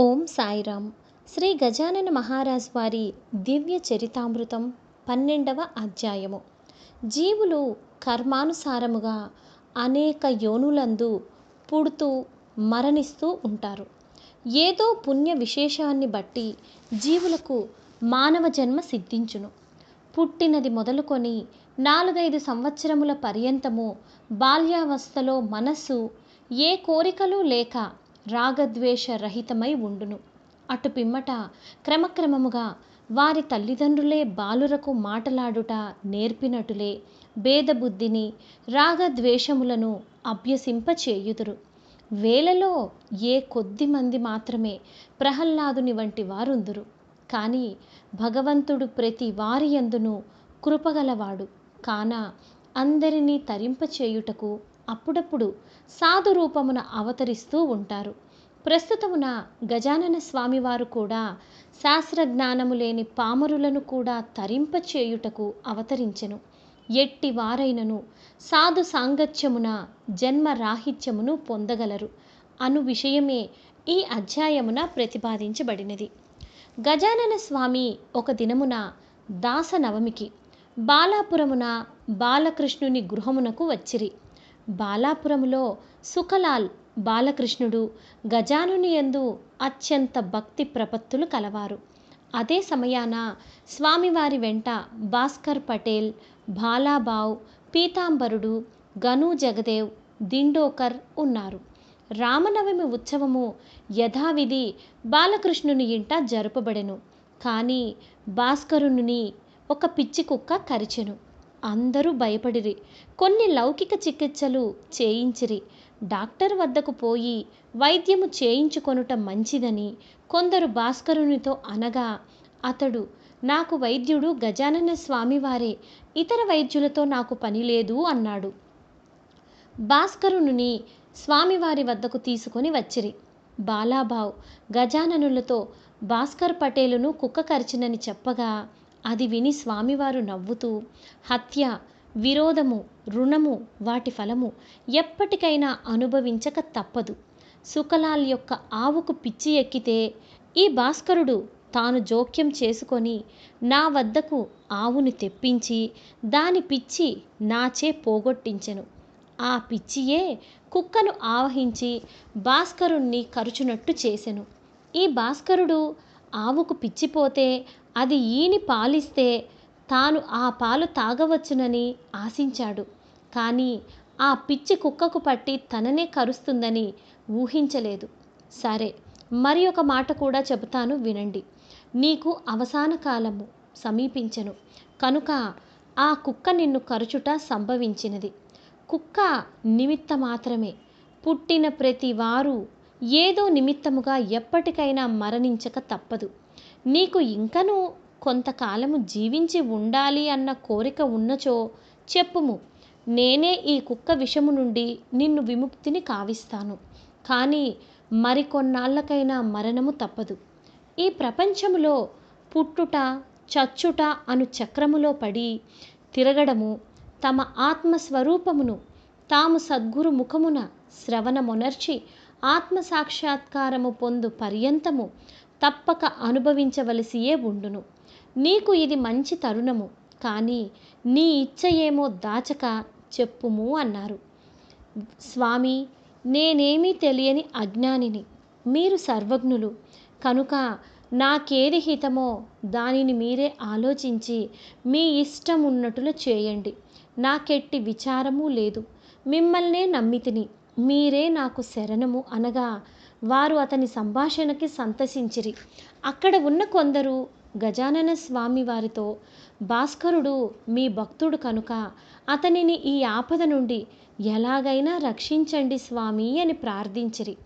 ఓం సాయిరామ్. శ్రీ గజానన మహారాజ్ వారి దివ్య చరితామృతం పన్నెండవ అధ్యాయము. జీవులు కర్మానుసారముగా అనేక యోనులందు పుడుతూ మరణిస్తూ ఉంటారు. ఏదో పుణ్య విశేషాన్ని బట్టి జీవులకు మానవ జన్మ సిద్ధించును. పుట్టినది మొదలుకొని నాలుగైదు సంవత్సరముల పర్యంతము బాల్యావస్థలో మనస్సు ఏ కోరికలు లేక రాగద్వేషరహితమై ఉండును. అటు పిమ్మట క్రమక్రమముగా వారి తల్లిదండ్రులే బాలురకు మాటలాడుట నేర్పినటులే భేదబుద్ధిని రాగద్వేషములను అభ్యసింపచేయుదురు. వేలలో ఏ కొద్ది మంది మాత్రమే ప్రహ్లాదుని వంటి వారుందురు. కానీ భగవంతుడు ప్రతి వారి యందును కృపగలవాడు. కాన అందరినీ తరింపచేయుటకు అప్పుడప్పుడు సాధురూపమున అవతరిస్తూ ఉంటారు. ప్రస్తుతమున గజానన స్వామివారు కూడా శాస్త్రజ్ఞానము లేని పామరులను కూడా తరింపచేయుటకు అవతరించెను. ఎట్టి వారైనను సాధు సాంగత్యమున జన్మ రాహిత్యమును పొందగలరు. అను విషయమే ఈ అధ్యాయమున ప్రతిపాదించబడినది. గజానన స్వామి ఒక దినమున దాసనవమికి బాలాపురమున బాలకృష్ణుని గృహమునకు వచ్చిరి. బాలాపురములో సుఖలాల్ బాలకృష్ణుడు గజానుని యందు అత్యంత భక్తి ప్రపత్తులు కలవారు. అదే సమయాన స్వామివారి వెంట భాస్కర్ పటేల్ బాలాబావ్ పీతాంబరుడు గను జగదేవ్ దిండోకర్ ఉన్నారు. రామనవమి ఉత్సవము యథావిధి బాలకృష్ణుని ఇంట జరుపబడెను. కానీ భాస్కరుని ఒక పిచ్చి కుక్క కరిచెను. అందరూ భయపడిరి. కొన్ని లౌకిక చికిత్సలు చేయించిరి. డాక్టర్ వద్దకు పోయి వైద్యము చేయించుకొనుట మంచిదని కొందరు భాస్కరునితో అనగా అతడు నాకు వైద్యుడు గజానన స్వామివారే ఇతర వైద్యులతో నాకు పని లేదు అన్నాడు. భాస్కరుని స్వామివారి వద్దకు తీసుకొని వచ్చిరి. బాలాభావ్ గజాననులతో భాస్కర్ పటేలును కుక్క కరిచినని చెప్పగా అది విని స్వామివారు నవ్వుతూ హత్య విరోధము రుణము వాటి ఫలము ఎప్పటికైనా అనుభవించక తప్పదు. సుకలాల్ యొక్క ఆవుకు పిచ్చి ఎక్కితే ఈ భాస్కరుడు తాను జోక్యం చేసుకొని నా వద్దకు ఆవుని తెప్పించి దాని పిచ్చి నాచే పోగొట్టించెను. ఆ పిచ్చియే కుక్కను ఆవహించి భాస్కరుణ్ణి కరుచునట్టు చేసెను. ఈ భాస్కరుడు ఆవుకు పిచ్చిపోతే అది ఈని పాలిస్తే తాను ఆ పాలు తాగవచ్చునని ఆశించాడు. కానీ ఆ పిచ్చి కుక్కకు పట్టి తననే కరుస్తుందని ఊహించలేదు. సరే మరి ఒక మాట కూడా చెబుతాను వినండి. నీకు అవసాన కాలము సమీపించెను. కనుక ఆ కుక్క నిన్ను కరుచుట సంభవించినది. కుక్క నిమిత్త మాత్రమే పుట్టిన ప్రతి వారు ఏదో నిమిత్తముగా ఎప్పటికైనా మరణించక తప్పదు. నీకు ఇంకనూ కొంతకాలము జీవించి ఉండాలి అన్న కోరిక ఉన్నచో చెప్పుము. నేనే ఈ కుక్క విషము నుండి నిన్ను విముక్తిని కావిస్తాను. కానీ మరికొన్నాళ్ళకైనా మరణము తప్పదు. ఈ ప్రపంచములో పుట్టుట చచ్చుట అను చక్రములో పడి తిరగడము తమ ఆత్మస్వరూపమును తాము సద్గురు ముఖమున శ్రవణమొనర్చి ఆత్మసాక్షాత్కారము పొందు పర్యంతము తప్పక అనుభవించవలసియే ఉండును. నీకు ఇది మంచి తరుణము. కానీ నీ ఇచ్చ ఏమో దాచక చెప్పుము అన్నారు. స్వామి నేనేమీ తెలియని అజ్ఞానిని. మీరు సర్వజ్ఞులు. కనుక నాకేది హితమో దానిని మీరే ఆలోచించి మీ ఇష్టం ఉన్నట్లు చేయండి నాకెట్టి విచారము లేదు. మిమ్మల్నే నమ్మితిని. మీరే నాకు శరణము అనగా వారు అతని సంభాషణకి సంతసించిరి. అక్కడ ఉన్న కొందరు గజానన స్వామి వారితో భాస్కరుడు మీ భక్తుడు కనుక అతనిని ఈ ఆపద నుండి ఎలాగైనా రక్షించండి స్వామి అని ప్రార్థించిరి.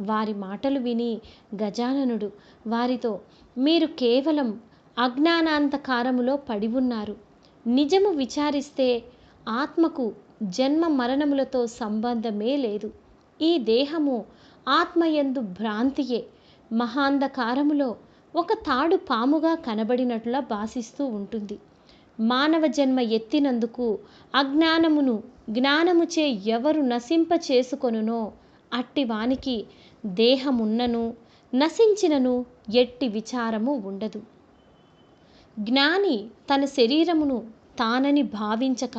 వారి మాటలు విని గజాననుడు వారితో మీరు కేవలం అజ్ఞానాంతకారములో పడి ఉన్నారు. నిజము విచారిస్తే ఆత్మకు జన్మ మరణములతో సంబంధమే లేదు. ఈ దేహము ఆత్మయందు భ్రాంతియే. మహాంధకారములో ఒక తాడు పాముగా కనబడినట్లా భాసిస్తూ ఉంటుంది. మానవ జన్మ ఎత్తినందుకు అజ్ఞానమును జ్ఞానముచే ఎవరు నశింప చేసుకొనునో అట్టి వానికి దేహమున్నను నశించినను ఎట్టి విచారము ఉండదు. జ్ఞాని తన శరీరమును తానని భావించక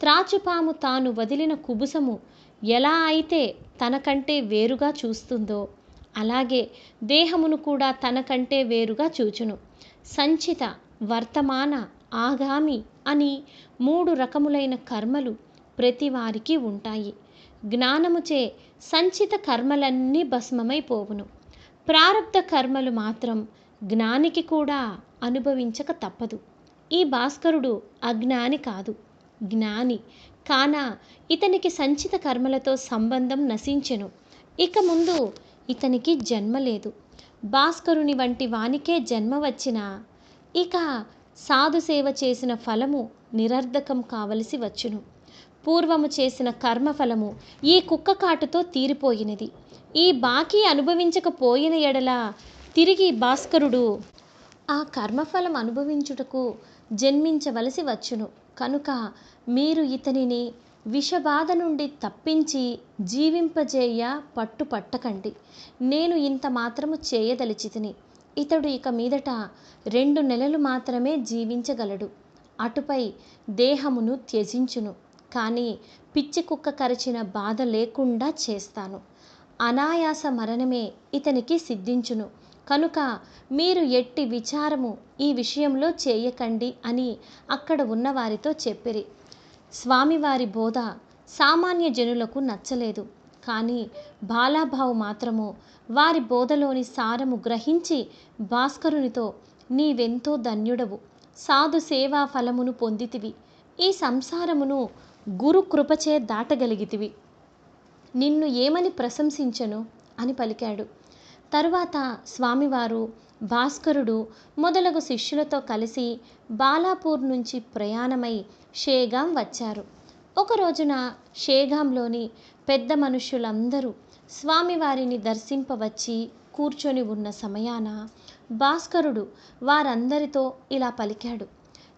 త్రాచుపాము తాను వదిలిన కుబుసము ఎలా అయితే తనకంటే వేరుగా చూస్తుందో అలాగే దేహమును కూడా తనకంటే వేరుగా చూచును. సంచిత వర్తమాన ఆగామి అని మూడు రకములైన కర్మలు ప్రతి వారికి ఉంటాయి. జ్ఞానముచే సంచిత కర్మలన్నీ భస్మమైపోవును ప్రారబ్ధ కర్మలు మాత్రం జ్ఞానికి కూడా అనుభవించక తప్పదు. ఈ భాస్కరుడు అజ్ఞాని కాదు. జ్ఞాని కాన ఇతనికి సంచిత కర్మలతో సంబంధం నశించెను. ఇక ముందు ఇతనికి జన్మ లేదు భాస్కరుని వంటి వానికే జన్మ వచ్చినా ఇక సాధు సేవ చేసిన ఫలము నిరర్ధకం కావలసి వచ్చును. పూర్వము చేసిన కర్మఫలము ఈ కుక్క కాటుతో తీరిపోయినది. ఈ బాకీ అనుభవించకపోయిన ఎడల తిరిగి భాస్కరుడు ఆ కర్మఫలం అనుభవించుటకు జన్మించవలసి వచ్చును. కనుక మీరు ఇతనిని విషబాధ నుండి తప్పించి జీవింపజేయ పట్టుపట్టకండి నేను ఇంత మాత్రము చేయదలిచితిని. ఇతడు ఇక మీదట రెండు నెలలు మాత్రమే జీవించగలడు. అటుపై దేహమును త్యజించును. కానీ పిచ్చి కుక్క కరిచిన బాధ లేకుండా చేస్తాను. అనాయాస మరణమే ఇతనికి సిద్ధించును. కనుక మీరు ఎట్టి విచారము ఈ విషయంలో చేయకండి అని అక్కడ ఉన్నవారితో చెప్పిరి. స్వామివారి బోధ సామాన్య జనులకు నచ్చలేదు. కానీ బాలాభావు మాత్రము వారి బోధలోని సారము గ్రహించి భాస్కరునితో నీవెంతో ధన్యుడవు. సాధు సేవా ఫలమును పొందితివి. ఈ సంసారమును గురు కృపచే దాటగలిగితివి. నిన్ను ఏమని ప్రశంసించను? అని పలికాడు. తరువాత స్వామివారు భాస్కరుడు మొదలగు శిష్యులతో కలిసి బాలాపూర్ నుంచి ప్రయాణమై షేగాం వచ్చారు. ఒక రోజున షేగాంలోని పెద్ద మనుష్యులందరూ స్వామివారిని దర్శింపవచ్చి కూర్చొని ఉన్న సమయాన భాస్కరుడు వారందరితో ఇలా పలికాడు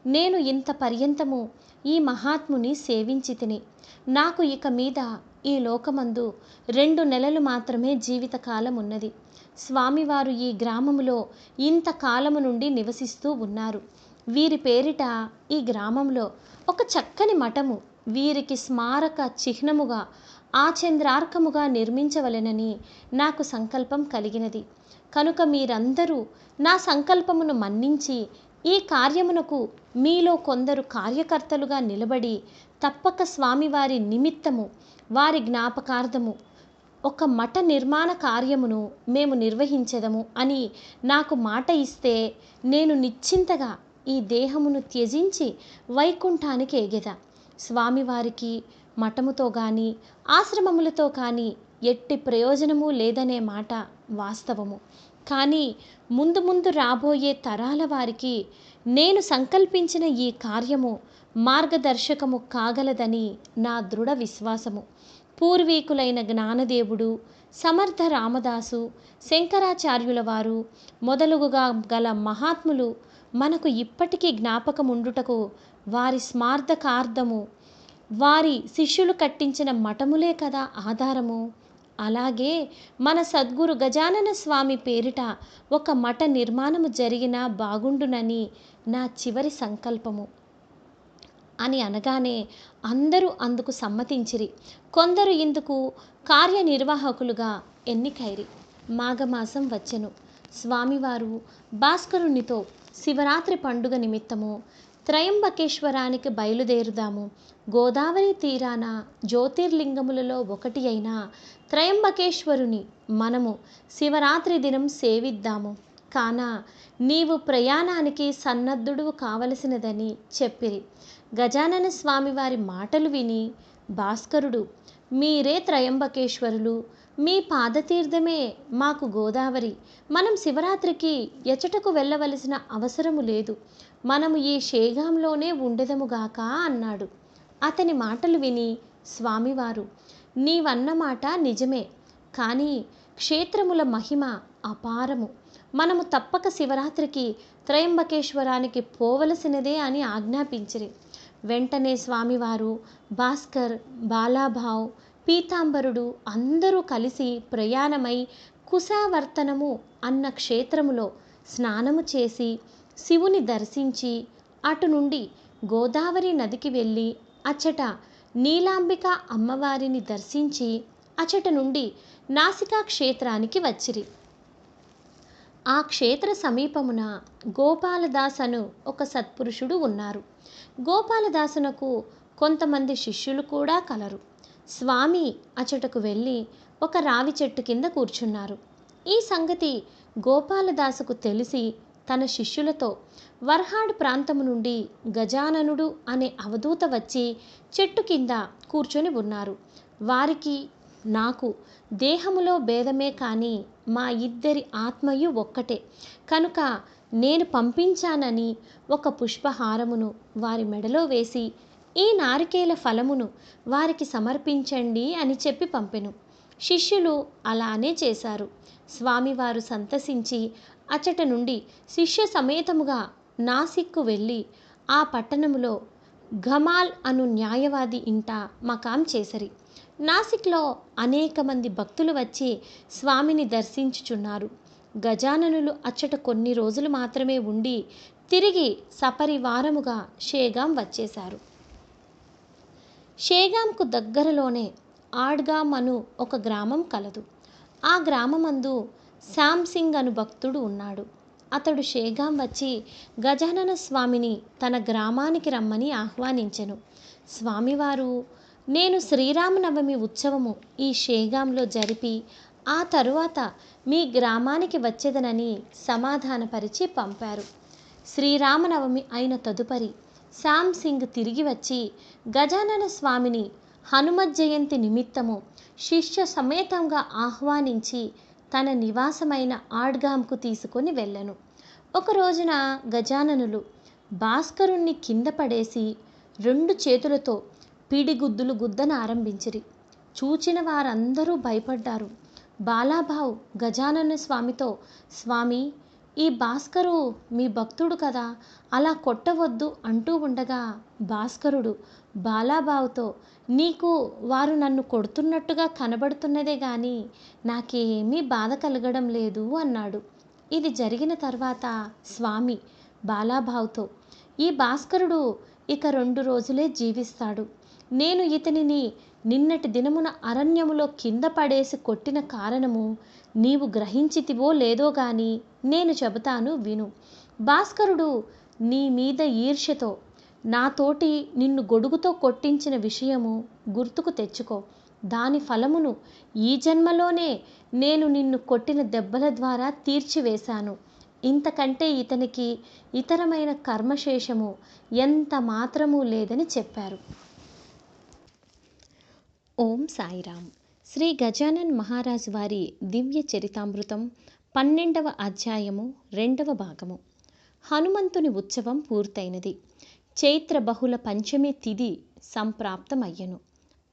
నేను ఇంత పర్యంతము ఈ మహాత్ముని సేవించి తిని నాకు ఇక మీద ఈ లోకమందు రెండు నెలలు మాత్రమే జీవితకాలం ఉన్నది. స్వామివారు ఈ గ్రామములో ఇంత కాలము నుండి నివసిస్తూ ఉన్నారు. వీరి పేరిట ఈ గ్రామంలో ఒక చక్కని మఠము వీరికి స్మారక చిహ్నముగా ఆచంద్రార్కముగా నిర్మించవలెనని నాకు సంకల్పం కలిగినది. కనుక మీరందరూ నా సంకల్పమును మన్నించి ఈ కార్యమునకు మీలో కొందరు కార్యకర్తలుగా నిలబడి తప్పక స్వామివారి నిమిత్తము వారి జ్ఞాపకార్థము ఒక మఠ నిర్మాణ కార్యమును మేము నిర్వహించదము అని నాకు మాట ఇస్తే నేను నిశ్చింతగా ఈ దేహమును త్యజించి వైకుంఠానికి ఎగెద. స్వామివారికి మఠముతో కానీ ఆశ్రమములతో కానీ ఎట్టి ప్రయోజనము లేదనే మాట వాస్తవము. కానీ ముందు ముందు రాబోయే తరాల వారికి నేను సంకల్పించిన ఈ కార్యము మార్గదర్శకము కాగలదని నా దృఢ విశ్వాసము. పూర్వీకులైన జ్ఞానదేవుడు సమర్థ రామదాసు శంకరాచార్యుల వారు మొదలుగుగా గల మహాత్ములు మనకు ఇప్పటికీ జ్ఞాపకముండుటకు వారి స్మార్థకార్థము వారి శిష్యులు కట్టించిన మఠములే కదా ఆధారము. అలాగే మన సద్గురు గజానన స్వామి పేరిట ఒక మఠ నిర్మాణము జరిగినా బాగుండునని నా చివరి సంకల్పము. అని అనగానే అందరూ అందుకు సమ్మతించిరి. కొందరు ఇందుకు కార్యనిర్వాహకులుగా ఎన్నికైరి. మాఘమాసం వచ్చెను. స్వామివారు భాస్కరునితో శివరాత్రి పండుగ నిమిత్తము త్రయంబకేశ్వరానికి బయలుదేరుదాము. గోదావరి తీరాన జ్యోతిర్లింగములలో ఒకటి అయిన త్రయంబకేశ్వరుని మనము శివరాత్రి దినం సేవిద్దాము. కాన నీవు ప్రయాణానికి సన్నద్ధుడు కావలసినదని చెప్పిరి. గజానన స్వామివారి మాటలు విని భాస్కరుడు మీరే త్రయంబకేశ్వరులు మీ పాదతీర్థమే మాకు గోదావరి. మనం శివరాత్రికి ఎచటకు వెళ్ళవలసిన అవసరము లేదు. మనము ఈ షేగాంలోనే ఉండెదముగాక అన్నాడు. అతని మాటలు విని స్వామివారు నీవన్న మాట నిజమే కానీ క్షేత్రముల మహిమ అపారము. మనము తప్పక శివరాత్రికి త్రయంబకేశ్వరానికి పోవలసినదే అని ఆజ్ఞాపించిరి. వెంటనే స్వామివారు భాస్కర్ బాలాభావ్ పీతాంబరుడు అందరూ కలిసి ప్రయాణమై కుశావర్తనము అన్న క్షేత్రములో స్నానము చేసి శివుని దర్శించి అటు నుండి గోదావరి నదికి వెళ్ళి అచ్చట నీలాంబిక అమ్మవారిని దర్శించి అచట నుండి నాసికా క్షేత్రానికి వచ్చిరి. ఆ క్షేత్ర సమీపమున గోపాలదాసను ఒక సత్పురుషుడు ఉన్నారు. గోపాలదాసునకు కొంతమంది శిష్యులు కూడా కలరు. స్వామి అచటకు వెళ్ళి ఒక రావి చెట్టు కింద కూర్చున్నారు. ఈ సంగతి గోపాలదాసుకు తెలిసి తన శిష్యులతో వర్హాడ్ ప్రాంతము నుండి గజాననుడు అనే అవధూత వచ్చి చెట్టు కింద కూర్చొని ఉన్నారు. వారికి నాకు దేహములో భేదమే కానీ మా ఇద్దరి ఆత్మయు ఒక్కటే. కనుక నేను పంపించానని ఒక పుష్పహారమును వారి మెడలో వేసి ఈ నారికేల ఫలమును వారికి సమర్పించండి అని చెప్పి పంపెను. శిష్యులు అలానే చేశారు. స్వామివారు సంతసించి అచట నుండి శిష్య సమేతముగా నాసిక్కు వెళ్ళి ఆ పట్టణములో ఘమాల్ అను న్యాయవాది ఇంట మకాం చేసరి. నాసిక్లో అనేక మంది భక్తులు వచ్చి స్వామిని దర్శించుచున్నారు. గజాననులు అచ్చట కొన్ని రోజులు మాత్రమే ఉండి తిరిగి సపరివారముగా షేగాం వచ్చేశారు. షేగాంకు దగ్గరలోనే ఆడ్గాం అను ఒక గ్రామం కలదు. ఆ గ్రామమందు శ్యామ్ సింగ్ అను భక్తుడు ఉన్నాడు. అతడు షేగాం వచ్చి గజానన స్వామిని తన గ్రామానికి రమ్మని ఆహ్వానించెను. స్వామివారు నేను శ్రీరామనవమి ఉత్సవము ఈ షేగాంలో జరిపి ఆ తరువాత మీ గ్రామానికి వచ్చేదనని సమాధానపరిచి పంపారు. శ్రీరామనవమి అయిన తదుపరి శ్యామ్ సింగ్ తిరిగి వచ్చి గజానన స్వామిని హనుమత్ జయంతి నిమిత్తము శిష్య సమేతంగా ఆహ్వానించి తన నివాసమైన ఆడ్గాంకు తీసుకొని వెళ్ళను. ఒక రోజున గజాననులు భాస్కరుణ్ణి కింద పడేసి రెండు చేతులతో పిడిగుద్దులు గుద్దన ఆరంభించిరి. చూచిన వారందరూ భయపడ్డారు. బాలాభావ్ గజానన స్వామితో స్వామి ఈ భాస్కరు మీ భక్తుడు కదా అలా కొట్టవద్దు అంటూ ఉండగా భాస్కరుడు బాలాభావుతో నీకు వారు నన్ను కొడుతున్నట్టుగా కనబడుతున్నదే కానీ నాకేమీ బాధ కలగడం లేదు అన్నాడు. ఇది జరిగిన తర్వాత స్వామి బాలాభావుతో ఈ భాస్కరుడు ఇక రెండు రోజులే జీవిస్తాడు. నేను ఇతనిని నిన్నటి దినమున అరణ్యములో కింద పడేసి కొట్టిన కారణము నీవు గ్రహించితివో లేదో గాని నేను చెబుతాను విను. భాస్కరుడు నీ మీద ఈర్ష్యతో నాతోటి నిన్ను గొడుగుతో కొట్టించిన విషయము గుర్తుకు తెచ్చుకో. దాని ఫలమును ఈ జన్మలోనే నేను నిన్ను కొట్టిన దెబ్బల ద్వారా తీర్చివేశాను. ఇంతకంటే ఇతనికి ఇతరమైన కర్మశేషము ఎంత మాత్రమూ లేదని చెప్పారు. ఓం సాయిరామ్ శ్రీ గజానన్ మహారాజ్ వారి దివ్య చరితామృతం పన్నెండవ అధ్యాయము రెండవ భాగము. హనుమంతుని ఉత్సవం పూర్తయినది. చైత్ర బహుళ పంచమి తిథి సంప్రాప్తమయ్యను.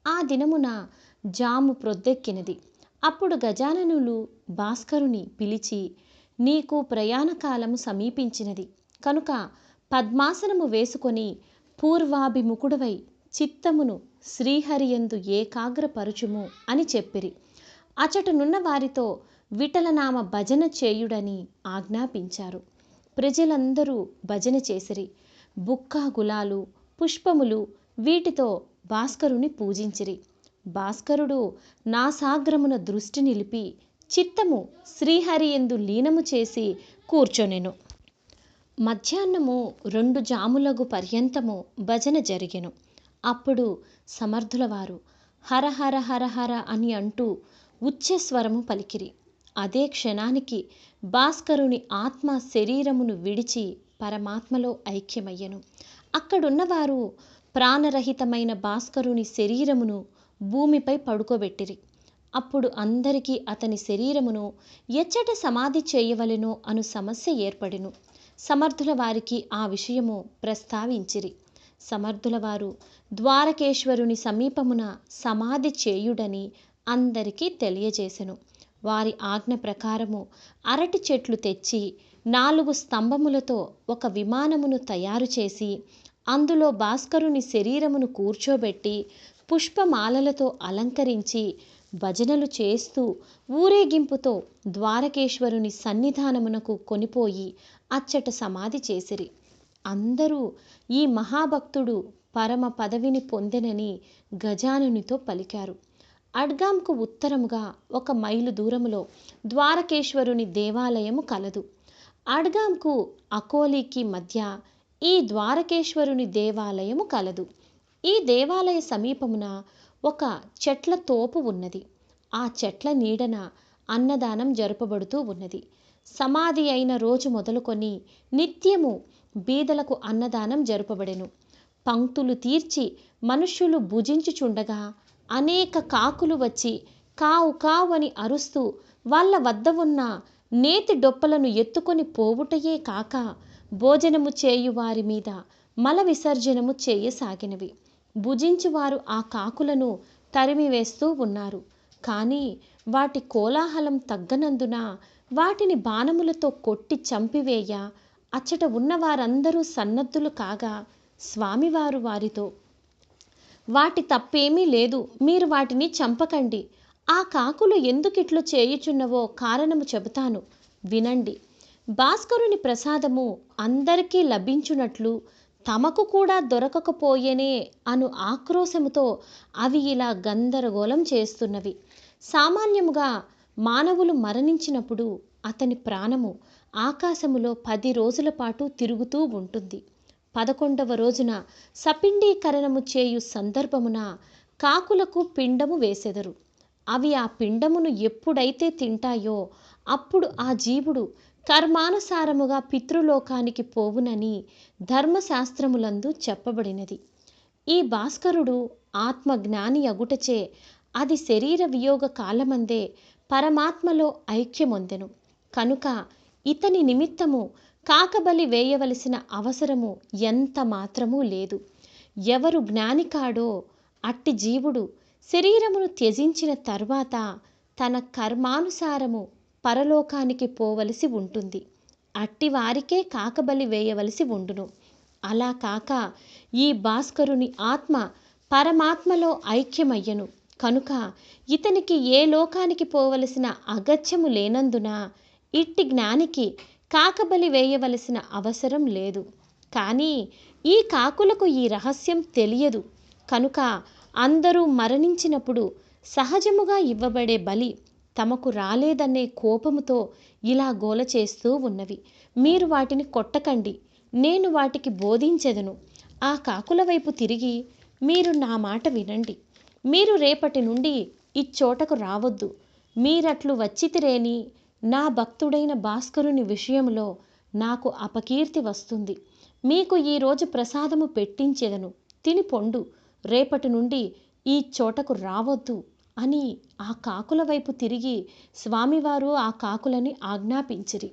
ఆ దినమున జాము ప్రొద్దెక్కినది. అప్పుడు గజాననులు భాస్కరుని పిలిచి నీకు ప్రయాణకాలము సమీపించినది. కనుక పద్మాసనము వేసుకొని పూర్వాభిముఖుడవై చిత్తమును శ్రీహరియందు ఏకాగ్రపరుచుము అని చెప్పిరి. అచటనున్న వారితో విఠలనామ భజన చేయుడని ఆజ్ఞాపించారు. ప్రజలందరూ భజన చేసిరి. బుక్కా గులాలు పుష్పములు వీటితో భాస్కరుని పూజించిరి. భాస్కరుడు నాసాగ్రమున దృష్టి నిలిపి చిత్తము శ్రీహరియందు లీనము చేసి కూర్చొనెను. మధ్యాహ్నము రెండు జాములగు పర్యంతము భజన జరిగెను. అప్పుడు సమర్థుల వారు హర హర హర హర అని అంటూ ఉచ్చస్వరము పలికిరి. అదే క్షణానికి భాస్కరుని ఆత్మ శరీరమును విడిచి పరమాత్మలో ఐక్యమయ్యను. అక్కడున్నవారు ప్రాణరహితమైన భాస్కరుని శరీరమును భూమిపై పడుకోబెట్టిరి. అప్పుడు అందరికీ అతని శరీరమును ఎచ్చట సమాధి చేయవలెనో అను సమస్య ఏర్పడెను. సమర్థుల వారికి ఆ విషయము ప్రస్తావించిరి. సమర్థులవారు. ద్వారకేశ్వరుని సమీపమున సమాధి చేయుడని అందరికీ తెలియజేసెను. వారి ఆజ్ఞ ప్రకారము అరటి చెట్లు తెచ్చి నాలుగు స్తంభములతో ఒక విమానమును తయారు చేసి అందులో భాస్కరుని శరీరమును కూర్చోబెట్టి పుష్పమాలలతో అలంకరించి భజనలు చేస్తూ ఊరేగింపుతో ద్వారకేశ్వరుని సన్నిధానమునకు కొనిపోయి అచ్చట సమాధి చేసిరి. అందరూ ఈ మహాభక్తుడు పరమ పదవిని పొందెనని గజానునితో పలికారు. అడ్గాంకు ఉత్తరముగా ఒక మైలు దూరములో ద్వారకేశ్వరుని దేవాలయము కలదు. అడ్గాంకు అకోలీకి మధ్య ఈ ద్వారకేశ్వరుని దేవాలయము కలదు. ఈ దేవాలయ సమీపమున ఒక చెట్ల తోపు ఉన్నది. ఆ చెట్ల నీడన అన్నదానం జరుపబడుతూ ఉన్నది. సమాధి అయిన రోజు మొదలుకొని నిత్యము బీదలకు అన్నదానం జరుపబడెను. పంక్తులు తీర్చి మనుష్యులు భుజించుచుండగా అనేక కాకులు వచ్చి కావు కావు అని అరుస్తూ వాళ్ళ వద్ద ఉన్న నేతి డొప్పలను ఎత్తుకొని పోవుటయే కాక భోజనము చేయు వారి మీద మల విసర్జనము చేయసాగినవి. భుజించువారు ఆ కాకులను తరిమివేస్తూ ఉన్నారు. కానీ వాటి కోలాహలం తగ్గనందున వాటిని బాణములతో కొట్టి చంపివేయ. అచ్చట ఉన్న వారందరూ సన్నద్ధులు కాగా స్వామివారు వారితో వాటి తప్పేమీ లేదు మీరు వాటిని చంపకండి. ఆ కాకులు ఎందుకిట్లు చేయుచున్నవో కారణము చెబుతాను. వినండి. భాస్కరుని ప్రసాదము అందరికీ లభించునట్లు తమకు కూడా దొరకకపోయేనే అను ఆక్రోశముతో అవి ఇలా గందరగోళం చేస్తున్నవి. సామాన్యముగా మానవులు మరణించినప్పుడు అతని ప్రాణము ఆకాశములో పది రోజుల పాటు తిరుగుతూ ఉంటుంది. పదకొండవ రోజున సపిండీకరణము చేయు సందర్భమున కాకులకు పిండము వేసెదరు. అవి ఆ పిండమును ఎప్పుడైతే తింటాయో అప్పుడు ఆ జీవుడు కర్మానుసారముగా పితృలోకానికి పోవునని ధర్మశాస్త్రములందు చెప్పబడినది. ఈ భాస్కరుడు ఆత్మజ్ఞాని అగుటచే అది శరీర వియోగ కాలమందే పరమాత్మలో ఐక్యమొందెను. కనుక ఇతని నిమిత్తము కాకబలి వేయవలసిన అవసరము ఎంత మాత్రమూ లేదు. ఎవరు జ్ఞాని కాడో అట్టి జీవుడు శరీరమును త్యజించిన తర్వాత తన కర్మానుసారము పరలోకానికి పోవలసి ఉంటుంది. అట్టి వారికే కాకబలి వేయవలసి ఉండును. అలా కాక ఈ భాస్కరుని ఆత్మ పరమాత్మలో ఐక్యమయ్యను. కనుక ఇతనికి ఏ లోకానికి పోవలసిన అగత్యము లేనందున ఇట్టి జ్ఞానికి కాకబలి వేయవలసిన అవసరం లేదు. కానీ ఈ కాకులకు ఈ రహస్యం తెలియదు. కనుక అందరూ మరణించినప్పుడు సహజముగా ఇవ్వబడే బలి తమకు రాలేదనే కోపముతో ఇలా గోల చేస్తూ ఉన్నవి. మీరు వాటిని కొట్టకండి. నేను వాటికి బోధించెదను. ఆ కాకుల వైపు తిరిగి మీరు నా మాట వినండి. మీరు రేపటి నుండి ఇచ్చోటకు రావద్దు. మీరట్లు వచ్చితిరేని నా భక్తుడైన భాస్కరుని విషయంలో నాకు అపకీర్తి వస్తుంది. మీకు ఈరోజు ప్రసాదము పెట్టించెదను. తిని పొండు. రేపటి నుండి ఈ చోటకు రావద్దు అని ఆ కాకుల వైపు తిరిగి స్వామివారు ఆ కాకులని ఆజ్ఞాపించిరి.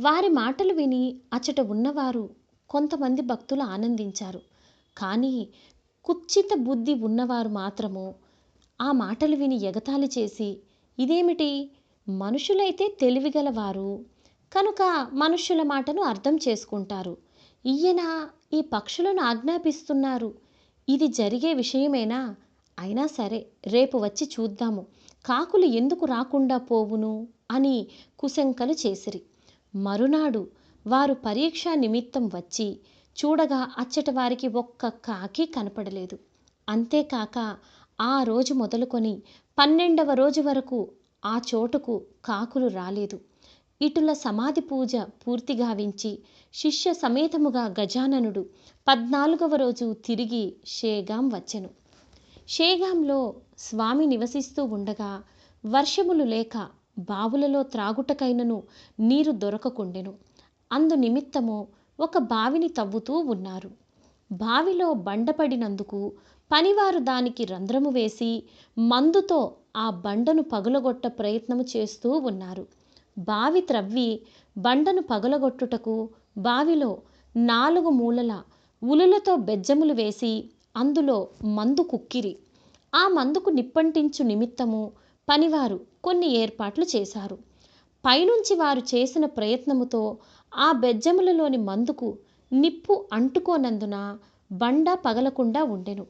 వారి మాటలు విని అచ్చట ఉన్నవారు కొంతమంది భక్తులు ఆనందించారు. కానీ కుచ్చిత బుద్ధి ఉన్నవారు మాత్రము ఆ మాటలు విని ఎగతాళి చేసి ఇదేమిటి? మనుషులైతే తెలివిగలవారు. కనుక మనుష్యుల మాటను అర్థం చేసుకుంటారు. ఈయన ఈ పక్షులను ఆజ్ఞాపిస్తున్నారు. ఇది జరిగే విషయమేనా? అయినా సరే రేపు వచ్చి చూద్దాము. కాకులు ఎందుకు రాకుండా పోవును? అని కుశంకలు చేసిరి. మరునాడు వారు పరీక్షా నిమిత్తం వచ్చి చూడగా అచ్చట వారికి ఒక్క కాకి కనపడలేదు. అంతేకాక ఆ రోజు మొదలుకొని పన్నెండవ రోజు వరకు ఆ చోటుకు కాకులు రాలేదు. ఇటుల సమాధి పూజ పూర్తి గావించి శిష్య సమేతముగా గజాననుడు పద్నాలుగవ రోజు తిరిగి షేగాం వచ్చెను. షేగాంలో స్వామి నివసిస్తూ ఉండగా వర్షములు లేక బావులలో త్రాగుటకైనను నీరు దొరకకుండెను. అందు నిమిత్తము ఒక బావిని తవ్వుతూ ఉన్నారు. బావిలో బండపడినందుకు పనివారు దానికి రంధ్రము వేసి మందుతో ఆ బండను పగులగొట్ట ప్రయత్నము చేస్తూ ఉన్నారు. బావి త్రవ్వి బండను పగులగొట్టుటకు బావిలో నాలుగు మూలల ఉలులతో బెజ్జములు వేసి అందులో మందు కుక్కిరి. ఆ మందుకు నిప్పంటించు నిమిత్తము పనివారు కొన్ని ఏర్పాట్లు చేశారు. పైనుంచి వారు చేసిన ప్రయత్నముతో ఆ బెజ్జములలోని మందుకు నిప్పు అంటుకోనందున బండ పగలకుండా ఉండెను.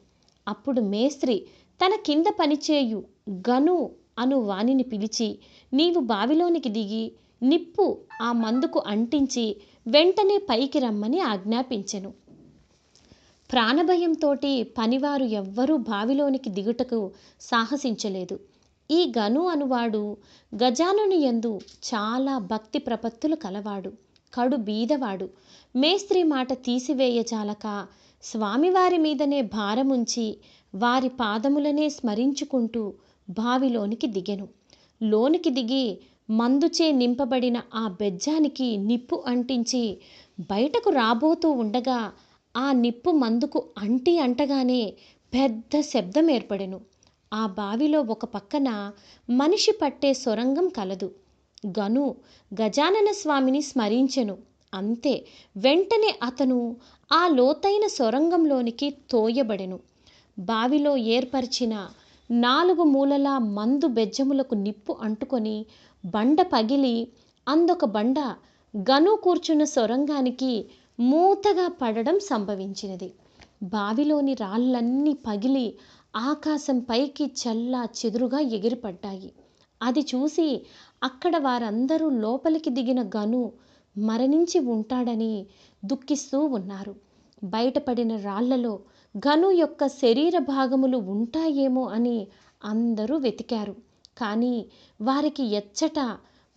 అప్పుడు మేస్త్రి తన కింద పనిచేయు గను అను వానిని పిలిచి నీవు బావిలోనికి దిగి నిప్పు ఆ మందుకు అంటించి వెంటనే పైకి రమ్మని ఆజ్ఞాపించెను. ప్రాణభయంతోటి పనివారు ఎవ్వరూ బావిలోనికి దిగుటకు సాహసించలేదు. ఈ గను అనువాడు గజానుని యందు చాలా భక్తి ప్రపత్తులు కలవాడు. కడు బీదవాడు. మేస్త్రి మాట తీసివేయజాలక స్వామివారి మీదనే భారముంచి వారి పాదములనే స్మరించుకుంటూ బావిలోనికి దిగెను. లోనికి దిగి మందుచే నింపబడిన ఆ బెజ్జానికి నిప్పు అంటించి బయటకు రాబోతూ ఉండగా ఆ నిప్పు మందుకు అంటి అంటగానే పెద్ద శబ్దం ఏర్పడెను. ఆ బావిలో ఒక పక్కన మనిషి పట్టే సొరంగం కలదు. గను గజానన స్వామిని స్మరించెను. అంతే వెంటనే అతను ఆ లోతైన సొరంగంలోనికి తోయబడెను. బావిలో ఏర్పరిచిన నాలుగు మూలల మందు బెజ్జములకు నిప్పు అంటుకొని బండ పగిలి అందొక బండ గను కూర్చున్న సొరంగానికి మూతగా పడడం సంభవించినది. బావిలోని రాళ్ళన్నీ పగిలి ఆకాశం పైకి చల్లా చెదురుగా ఎగిరిపడ్డాయి. అది చూసి అక్కడ వారందరూ లోపలికి దిగిన గను మరణించి ఉంటాడని దుఃఖిస్తూ ఉన్నారు. బయటపడిన రాళ్ళలో గను యొక్క శరీర భాగములు ఉంటాయేమో అని అందరూ వెతికారు. కానీ వారికి ఎచ్చట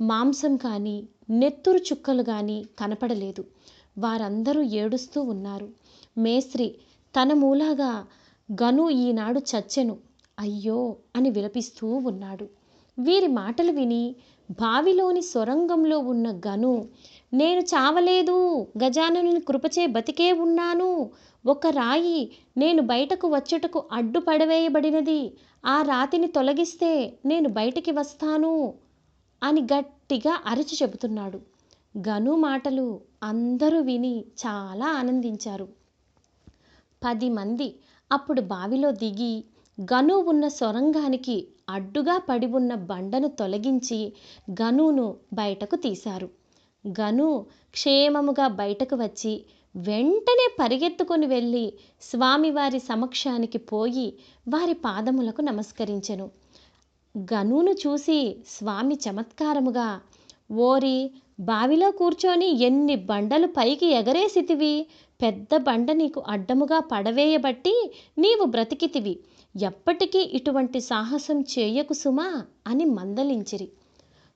మాంసం కానీ నెత్తురు చుక్కలు కానీ కనపడలేదు. వారందరూ ఏడుస్తూ ఉన్నారు. మేస్త్రి తన మూలాగా గను ఈనాడు చచ్చెను. అయ్యో అని విలపిస్తూ ఉన్నాడు. వీరి మాటలు విని బావిలోని సొరంగంలో ఉన్న గను నేను చావలేదు గజాననుని కృపచే బతికే ఉన్నాను. ఒక రాయి నేను బయటకు వచ్చుటకు అడ్డు పడవేయబడినది. ఆ రాతిని తొలగిస్తే నేను బయటికి వస్తాను అని గట్టిగా అరిచి చెబుతున్నాడు. గను మాటలు అందరూ విని చాలా ఆనందించారు. పది మంది అప్పుడు బావిలో దిగి గను ఉన్న సొరంగానికి అడ్డుగా పడి ఉన్న బండను తొలగించి గనును బయటకు తీశారు. గను క్షేమముగా బయటకు వచ్చి వెంటనే పరిగెత్తుకొని వెళ్ళి స్వామివారి సమక్షానికి పోయి వారి పాదములకు నమస్కరించెను. గనును చూసి స్వామి చమత్కారముగా ఓరి బావిలో కూర్చొని ఎన్ని బండలు పైకి ఎగరేసితివి? పెద్ద బండ నీకు అడ్డముగా పడవేయబట్టి నీవు బ్రతికితివి. ఎప్పటికీ ఇటువంటి సాహసం చేయకు సుమా అని మందలించిరి.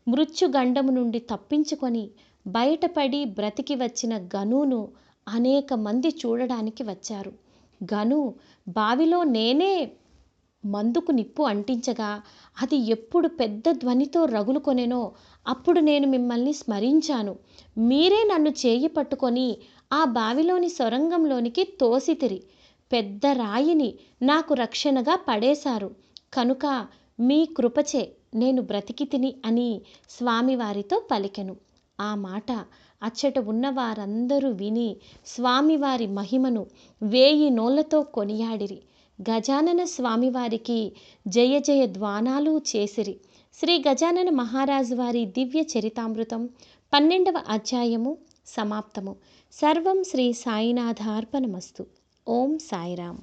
మృత్యుగండము నుండి తప్పించుకొని బయటపడి బ్రతికి వచ్చిన గనును అనేక మంది చూడడానికి వచ్చారు. గను బావిలో నేనే మందుకు నిప్పు అంటించగా అది ఎప్పుడు పెద్ద ధ్వనితో రగులుకొనెనో అప్పుడు నేను మిమ్మల్ని స్మరించాను. మీరే నన్ను చేయి పట్టుకొని ఆ బావిలోని సొరంగంలోనికి తోసితిరి. పెద్ద రాయిని నాకు రక్షణగా పడేశారు. కనుక మీ కృపచే నేను బ్రతికి తిని అని స్వామివారితో పలికెను. ఆ మాట అచ్చట ఉన్న వారందరూ విని స్వామివారి మహిమను వేయి నోళ్ళతో కొనియాడిరి. గజానన స్వామివారికి జయ జయ ధ్వానాలు చేసిరి. శ్రీ గజానన మహారాజు వారి దివ్య చరితామృతం పన్నెండవ అధ్యాయము సమాప్తము. సర్వం శ్రీ సాయినాథార్పణమస్తు. ఓం సాయిరామ్.